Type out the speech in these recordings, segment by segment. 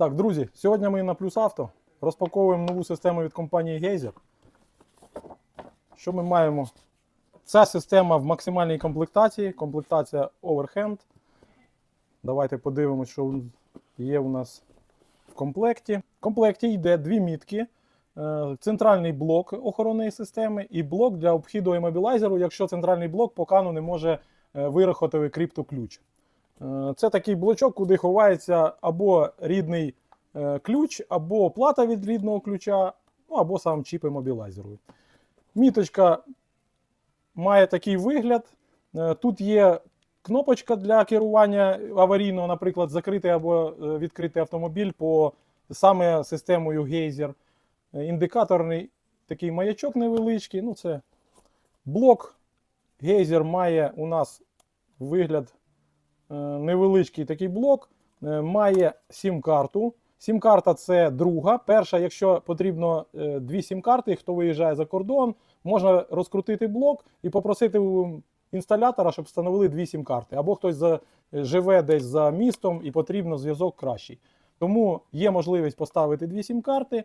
Так, друзі, сьогодні ми на Плюс Авто розпаковуємо нову систему від компанії Geyser. Що ми маємо? Ця система в максимальній комплектації, комплектація Overhand. Давайте подивимось, що є у нас в комплекті. В комплекті йде дві мітки. е, Центральний блок охоронної системи і блок для обхіду емобілайзеру, якщо центральний блок по кану не може е, вирахувати криптоключ. Е, Це такий блочок, куди ховається або рідний е, ключ, або плата від рідного ключа, ну або сам чіп емобілайзеру. Міточка має такий вигляд. Е, Тут є кнопочка для керування аварійного, наприклад, закритий або відкритий автомобіль по саме системою. Е, Індикаторний такий маячок невеличкий. Ну, це блок. Geyser має у нас вигляд невеличкий такий блок. Е, Має сім-карту. Сім-карта це друга. Перша, якщо потрібно е, дві сім-карти, хто виїжджає за кордон, можна розкрутити блок і попросити у інсталятора, щоб встановили дві сім-карти. Або хтось за, живе десь за містом і потрібно зв'язок кращий. Тому є можливість поставити дві сім-карти.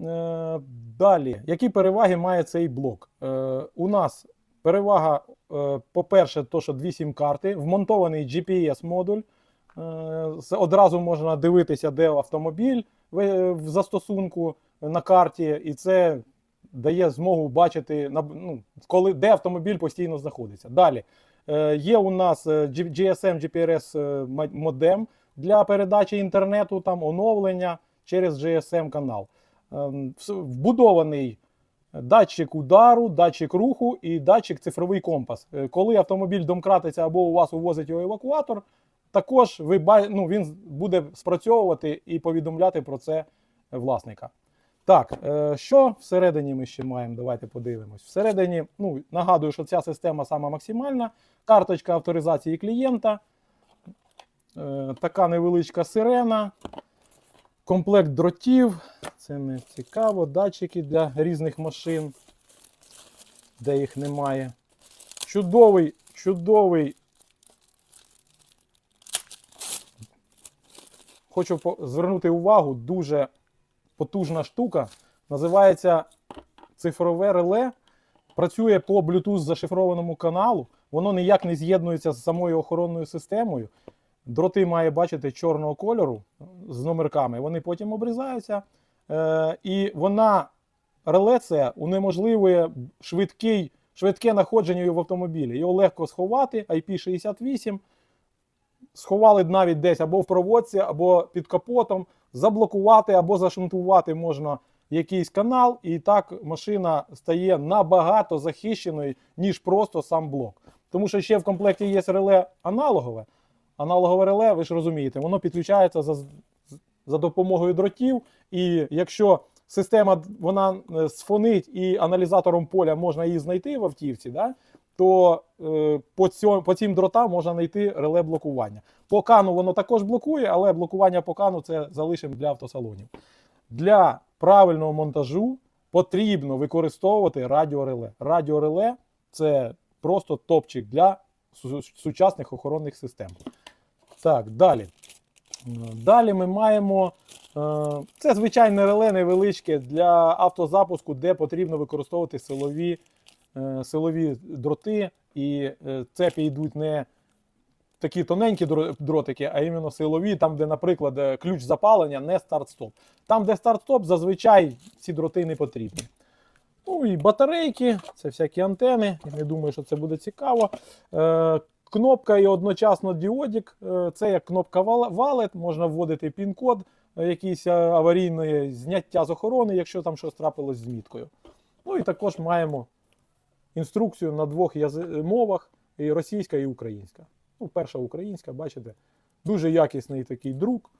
Е, Далі, які переваги має цей блок? Е, У нас перевага, е, по-перше, то, що дві сім-карти, вмонтований GPS-модуль. Е, Одразу можна дивитися, де автомобіль в, в застосунку на карті, і це дає змогу бачити, ну, коли, де автомобіль постійно знаходиться. Далі е, є у нас е, GSM GPRS е, модем для передачі інтернету, там оновлення через GSM канал. Ем, Вбудований датчик удару, датчик руху і датчик цифровий компас. Е, Коли автомобіль домкратиться або у вас увозить його евакуатор, також ви, ну, він буде спрацьовувати і повідомляти про це власника. Так, е, що всередині ми ще маємо? Давайте подивимось. Всередині, ну, нагадую, що ця система сама максимальна. Карточка авторизації клієнта, е, така невеличка сирена, комплект дротів. Це не цікаво. Датчики для різних машин, де їх немає. Чудовий, чудовий. Хочу звернути увагу, дуже потужна штука. Називається цифрове реле. Працює по Bluetooth зашифрованому каналу. Воно ніяк не з'єднується з самою охоронною системою. Дроти має бачити чорного кольору з номерками. Вони потім обрізаються. Е, і вона реле це унеможливує швидкий, швидке знаходження в автомобілі. Його легко сховати, IP68. Сховали навіть десь або в проводці, або під капотом, заблокувати або зашунтувати можна якийсь канал, і так машина стає набагато захищеною, ніж просто сам блок. Тому що ще в комплекті є реле аналогове. Аналогове реле, ви ж розумієте, воно підключається за, за допомогою дротів. І якщо система вона е, сфонить і аналізатором поля можна її знайти в автівці, да, то е, по, цьому, по цим дротам можна знайти реле блокування. По кану воно також блокує, але блокування по кану це залишимо для автосалонів. Для правильного монтажу потрібно використовувати радіореле. Радіореле це просто топчик для сучасних охоронних систем. Так, далі. Далі ми маємо. е, Це звичайне реле невеличке для автозапуску, де потрібно використовувати силові, е, силові дроти, і е, цепі йдуть не такі тоненькі дротики, а іменно силові, там, де, наприклад, ключ запалення, не старт-стоп. Там, де старт-стоп, зазвичай ці дроти не потрібні. Ну і батарейки, це всякі антени. Я не думаю, що це буде цікаво. Кнопка і одночасно діодік. Е, це як кнопка валет, можна вводити пін-код е, якийсь е, аварійної зняття з охорони, якщо там щось трапилось з міткою. Ну і також маємо інструкцію на двох мовах: і російська, і українська. Ну, перша українська, бачите, дуже якісний такий друк.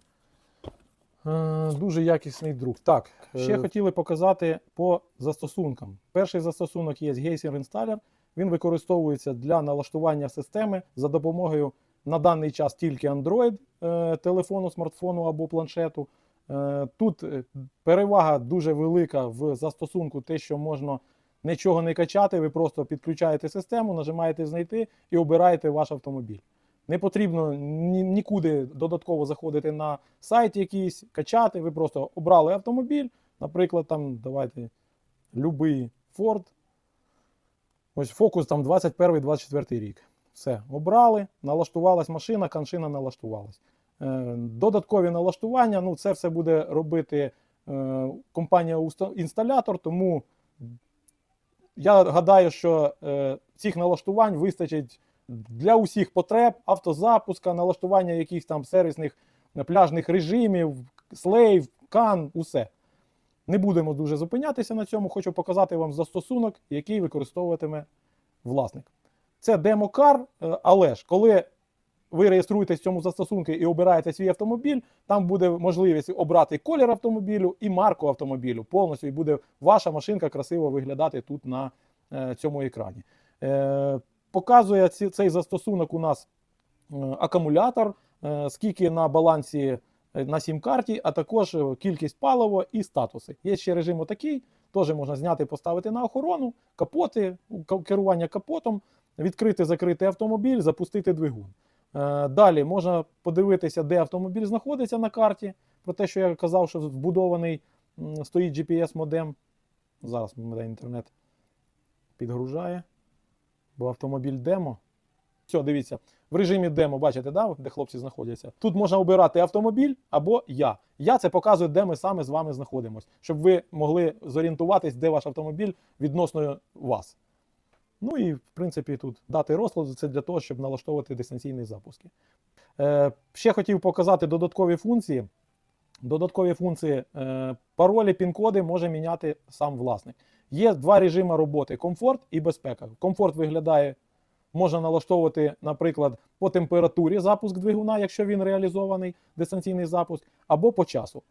Дуже якісний друк. Так, ще хотіли показати по застосункам. Перший застосунок є Geyser Installer. Він використовується для налаштування системи за допомогою на даний час тільки Android е, телефону, смартфону або планшету. Е, Тут е, перевага дуже велика в застосунку, те, що можна нічого не качати, ви просто підключаєте систему, нажимаєте знайти і обираєте ваш автомобіль. Не потрібно ні- нікуди додатково заходити на сайт якийсь, качати. Ви просто обрали автомобіль, наприклад, там давайте любий Ford. Ось фокус там 21-24 рік. Все, обрали, налаштувалась машина, каншина налаштувалась. Е, Додаткові налаштування, ну це все буде робити е, компанія уста- інсталятор, тому я гадаю, що е, цих налаштувань вистачить для усіх потреб, автозапуска, налаштування якихось там сервісних пляжних режимів, слейв, кан, усе. Не будемо дуже зупинятися на цьому. Хочу показати вам застосунок, який використовуватиме власник. Це демокар, е, але ж коли ви реєструєтесь в цьому застосунку і обираєте свій автомобіль, там буде можливість обрати колір автомобілю і марку автомобілю повністю, і буде ваша машинка красиво виглядати тут на е, цьому екрані. Е, показує цей застосунок у нас акумулятор, скільки на балансі на сім-карті, а також е, кількість палива і статуси. Є ще режим отакий, теж можна зняти, поставити на охорону, капоти, керування капотом, відкрити, закрити автомобіль, запустити двигун. Е, Далі можна подивитися, де автомобіль знаходиться на карті. Про те, що я казав, що вбудований стоїть GPS-модем. Зараз мене інтернет підгружає, бо автомобіль демо. Все, дивіться, в режимі демо, бачите, да, де хлопці знаходяться. Тут можна обирати автомобіль або я. Я це показує, де ми саме з вами знаходимося, щоб ви могли зорієнтуватись, де ваш автомобіль відносно вас. Ну і в принципі тут дати розкладу це для того, щоб налаштовувати дистанційні запуски. Е, ще хотів показати додаткові функції. Додаткові функції е, паролі, пін-коди може міняти сам власник. Є два режими роботи: комфорт і безпека. Комфорт виглядає, можна налаштовувати, наприклад, по температурі запуск двигуна, якщо він реалізований, дистанційний запуск, або по часу.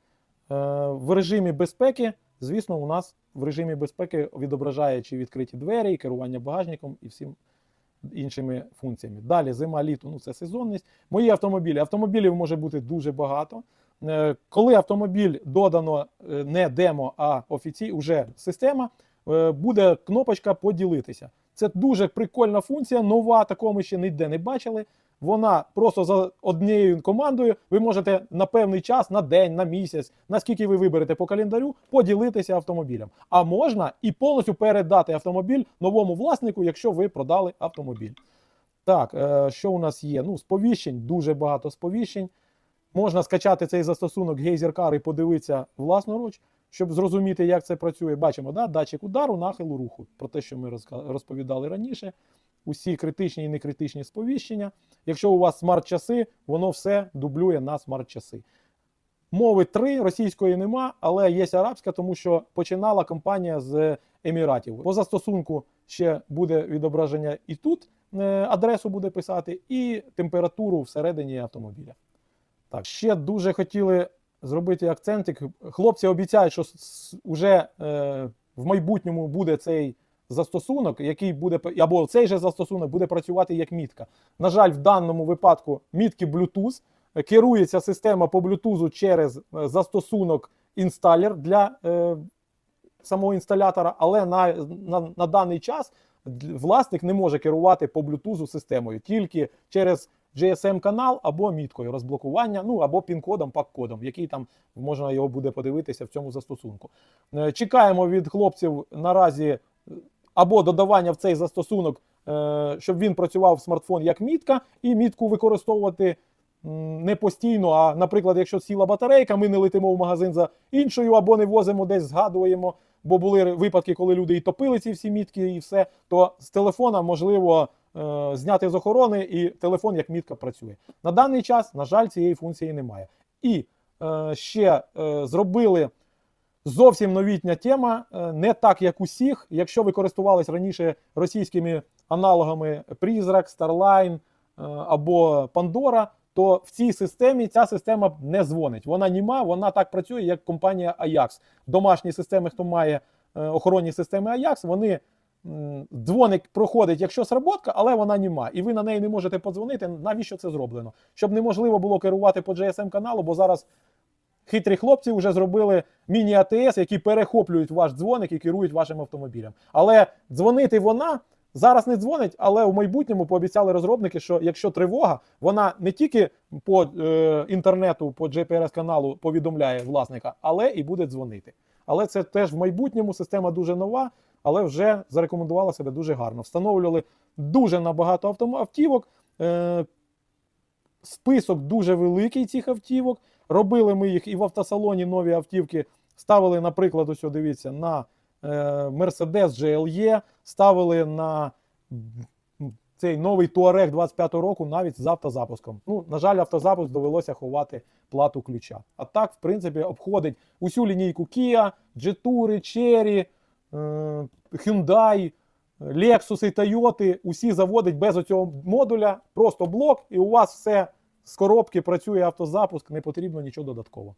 Е, в режимі безпеки, звісно, у нас в режимі безпеки відображає чи відкриті двері, і керування багажником і всім іншими функціями. Далі зима, літо, ну це сезонність. Мої автомобілі. Автомобілів може бути дуже багато. Е, Коли автомобіль додано е, не демо, а офіційно вже система, буде кнопочка поділитися. Це дуже прикольна функція, нова, такого ми ще ніде не бачили. Вона просто за однією командою ви можете на певний час, на день, на місяць, наскільки ви виберете по календарю, поділитися автомобілем. А можна і повністю передати автомобіль новому власнику, якщо ви продали автомобіль. Так, е, що у нас є? Ну, сповіщень, дуже багато сповіщень. Можна скачати цей застосунок Car і подивитися власноруч, щоб зрозуміти, як це працює. Бачимо, да? датчик удару, нахилу руху. Про те, що ми розповідали раніше. Усі критичні і некритичні сповіщення. Якщо у вас смарт-часи, воно все дублює на смарт-часи. Мови три, російської нема, але є арабська, тому що починала компанія з Еміратів. По застосунку ще буде відображення і тут е, адресу буде писати, і температуру всередині автомобіля. Так, ще дуже хотіли зробити акцентик. Хлопці обіцяють, що вже е, в майбутньому буде цей застосунок, який буде або цей же застосунок буде працювати як мітка. На жаль, в даному випадку мітки Bluetooth. Керується система по Bluetooth через е, застосунок інсталер для е, самого інсталятора, але на, на, на даний час власник не може керувати по Bluetooth системою тільки через GSM-канал або міткою розблокування, ну або пін-кодом, пак-кодом, який там можна його буде подивитися в цьому застосунку. Е, Чекаємо від хлопців наразі е, або додавання в цей застосунок, е, щоб він працював в смартфон як мітка, і мітку використовувати не постійно. А, наприклад, якщо сіла батарейка, ми не летимо в магазин за іншою, або не возимо десь, згадуємо. Бо були випадки, коли люди і топили ці всі мітки, і все, то з телефона можливо е, зняти з охорони, і телефон як мітка працює. На даний час, на жаль, цієї функції немає. І е, ще е, зробили зовсім новітня тема, не так, як усіх. Якщо ви користувались раніше російськими аналогами Призрак, Starline або Pandora, то в цій системі ця система не дзвонить. Вона німа, вона так працює, як компанія Ajax. Домашні системи, хто має охоронні системи Ajax, вони дзвоник проходить, якщо сработка, але вона німа. І ви на неї не можете подзвонити. Навіщо це зроблено? Щоб неможливо було керувати по GSM каналу, бо зараз хитрі хлопці вже зробили міні-АТС, які перехоплюють ваш дзвоник і керують вашим автомобілем. Але дзвонити вона Зараз не дзвонить, але в майбутньому пообіцяли розробники, що якщо тривога, вона не тільки по е, інтернету, по GPS-каналу повідомляє власника, але і буде дзвонити. Але це теж в майбутньому система дуже нова, але вже зарекомендувала себе дуже гарно. Встановлювали дуже набагато автівок. Е, список дуже великий цих автівок. Робили ми їх і в автосалоні нові автівки. Ставили, наприклад, ось дивіться, на е, Mercedes GLE, ставили на цей новий Touareg 25-го року навіть з автозапуском. Ну, на жаль, автозапуск довелося ховати плату ключа. А так, в принципі, обходить усю лінійку Kia, Jetour, Cherry, Hyundai, Lexus і Toyota. Усі заводить без оцього модуля, просто блок, і у вас все з коробки працює автозапуск, не потрібно нічого додатково.